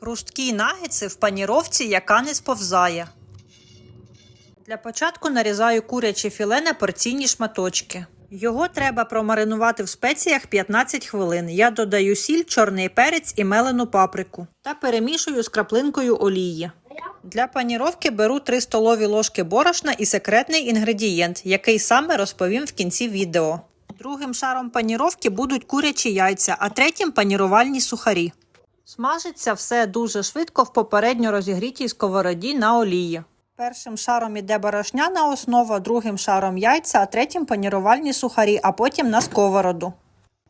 Хрусткі нагетси в паніровці, яка не сповзає. Для початку нарізаю куряче філе на порційні шматочки. Його треба промаринувати в спеціях 15 хвилин. Я додаю сіль, чорний перець і мелену паприку та перемішую з краплинкою олії. Для паніровки беру 3 столові ложки борошна і секретний інгредієнт, який саме розповім в кінці відео. Другим шаром паніровки будуть курячі яйця, а третім панірувальні сухарі. Смажиться все дуже швидко в попередньо розігрітій сковороді на олії. Першим шаром іде борошняна основа, другим шаром яйця, а третім панірувальні сухарі, а потім на сковороду.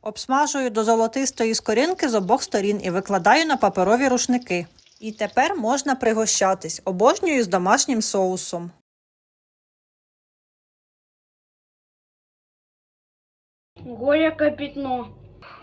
Обсмажую до золотистої скоринки з обох сторін і викладаю на паперові рушники. І тепер можна пригощатись. Обожнюю з домашнім соусом. Ого, яке пітно.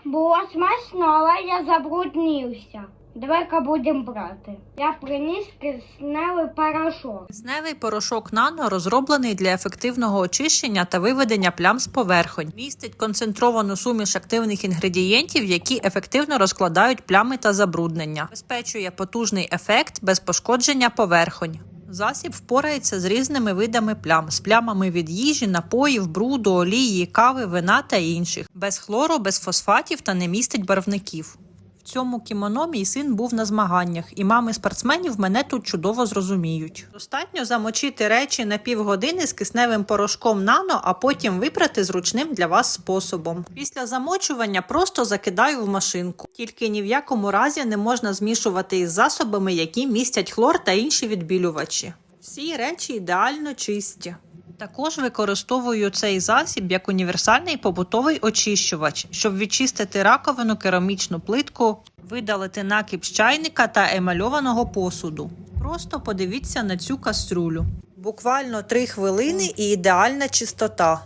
Було смачно, але я забруднився. Давай-ка будемо брати. Я приніс кисневий порошок. Кисневий порошок нано розроблений для ефективного очищення та виведення плям з поверхонь. Містить концентровану суміш активних інгредієнтів, які ефективно розкладають плями та забруднення. Забезпечує потужний ефект без пошкодження поверхонь. Засіб впорається з різними видами плям, з плямами від їжі, напоїв, бруду, олії, кави, вина та інших, без хлору, без фосфатів та не містить барвників. Цьому кімоно мій син був на змаганнях, і мами спортсменів мене тут чудово зрозуміють. Достатньо замочити речі на півгодини з кисневим порошком нано, а потім випрати зручним для вас способом. Після замочування просто закидаю в машинку. Тільки ні в якому разі не можна змішувати із засобами, які містять хлор та інші відбілювачі. Всі речі ідеально чисті. Також використовую цей засіб як універсальний побутовий очищувач, щоб відчистити раковину, керамічну плитку, видалити накіп з чайника та емальованого посуду. Просто подивіться на цю кастрюлю. Буквально 3 хвилини і ідеальна чистота.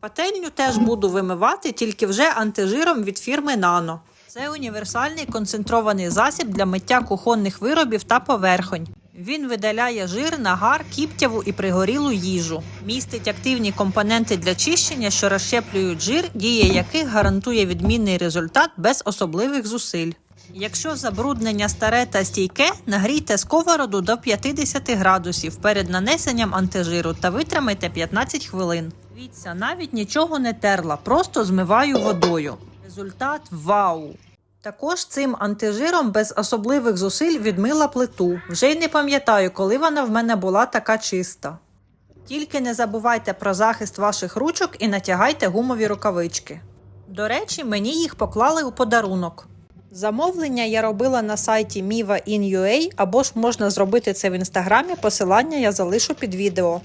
Пательню теж буду вимивати, тільки вже антижиром від фірми Nano. Це універсальний концентрований засіб для миття кухонних виробів та поверхонь. Він видаляє жир, нагар, кіптяву і пригорілу їжу. Містить активні компоненти для чищення, що розщеплюють жир, дія яких гарантує відмінний результат без особливих зусиль. Якщо забруднення старе та стійке, нагрійте сковороду до 50 градусів перед нанесенням антижиру та витримайте 15 хвилин. Дивіться, навіть нічого не терла, просто змиваю водою. Результат вау! Також цим антижиром без особливих зусиль відмила плиту. Вже й не пам'ятаю, коли вона в мене була така чиста. Тільки не забувайте про захист ваших ручок і натягайте гумові рукавички. До речі, мені їх поклали у подарунок. Замовлення я робила на сайті Miva.in.ua або ж можна зробити це в інстаграмі, посилання я залишу під відео.